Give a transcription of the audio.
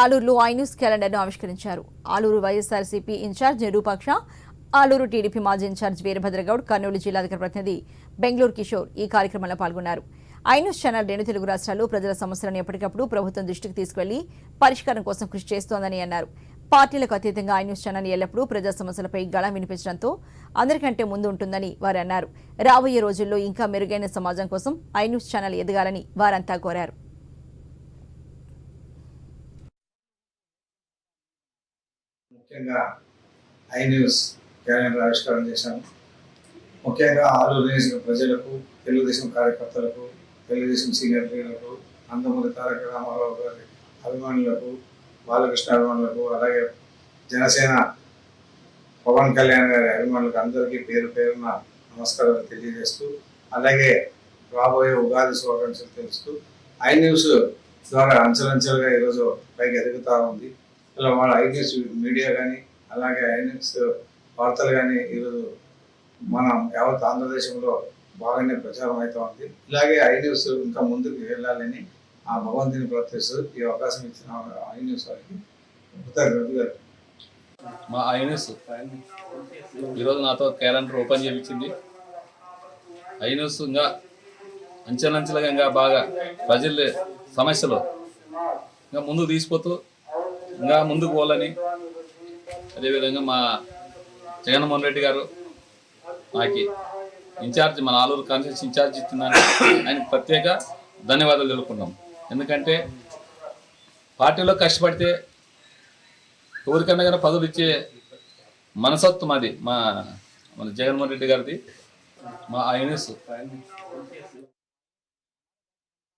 ఆలూరులో I news క్యాలెండర్ను ఆవిష్కరించారు. Aluru YSRCP incharge Nirupaksha Aluru TDP మాజీ ఇన్ఛార్జ్ వీరభద్రగౌడ్ కర్నూలు జిల్లాధికారి ప్రతినిధి బెంగళూరు కిషోర్ ఈ కార్యక్రమంలో పాల్గొన్నారు. ఐ న్యూస్ ఛానల్ రెండు తెలుగు రాష్ట్రాల్లో ప్రజల సమస్యలను ఎప్పటికప్పుడు ప్రభుత్వం దృష్టికి తీసుకెళ్ళి పరిష్కారం కోసం కృషి చేస్తోందని అన్నారు. పార్టీలకు అతీతంగా ఐ న్యూస్ ఛానల్ ఎల్లప్పుడూ ప్రజా సమస్యలపై గళం వినిపించడంతో అందరికంటే ముందు ఉంటుందని వారు అన్నారు. రాబోయే రోజుల్లో ఇంకా మెరుగైన సమాజం కోసం ఐ న్యూస్ ఛానల్ ఎదగాలని వారంతా కోరారు. ముఖ్యంగా ఐ న్యూస్ క్యాలెండర్ ఆవిష్కరణ చేశాను ముఖ్యంగా ఆలూరు నియోజక ప్రజలకు తెలుగుదేశం కార్యకర్తలకు తెలుగుదేశం సీనియర్ లీడర్లకు నందమూరి తారక రామారావు గారి అభిమానులకు బాలకృష్ణ అభిమానులకు అలాగే జనసేన పవన్ కళ్యాణ్ గారి అభిమానులకు అందరికీ పేరు పేరున నమస్కారాలు తెలియజేస్తూ అలాగే రాబోయే ఉగాది శుభాకాంక్షలు తెలుస్తూ ఐ న్యూస్ ద్వారా అంచెలంచెలుగా ఈరోజు పైకి ఎదుగుతూ ఉంది. ఇలా వాళ్ళ ఐ మీడియా కానీ అలాగే ఐ న్యూస్ వార్తలు కానీ ఈరోజు మన యావత్ ఆంధ్రదేశంలో బాగానే ప్రచారం అవుతూ ఉంది. ఇలాగే ఐన్యూస్ ఇంకా ముందుకు వెళ్ళాలని ఆ భగవంతుని ప్రార్థిస్తూ ఈ అవకాశం ఇచ్చిన ఐన్యూస్ వారికి కృతజ్ఞతలు మా ఐన్యూస్ ఈరోజు నాతో క్యాలెండర్ ఓపెన్ చేయించింది. ఐన్యూస్ ఇంకా అంచెలంచెలుగా ఇంకా బాగా ప్రజల సమస్యలు ఇంకా ముందుకు తీసుకుపోతూ ఇంకా ముందుకు పోవాలని. అదేవిధంగా మా జగన్మోహన్ రెడ్డి గారు నాకు ఇన్ఛార్జ్ మన ఆలూరు కాన్స్టిట్యూన్స్ ఇన్ఛార్జ్ ఇస్తున్నాను. ఆయనకు ప్రత్యేక ధన్యవాదాలు తెలుపుకున్నాం ఎందుకంటే పార్టీలో కష్టపడితే ఎవరికన్నా కానీ పదవులు ఇచ్చే మనసత్వం అది మా మన జగన్మోహన్ రెడ్డి గారిది మా ఐఎన్ఎస్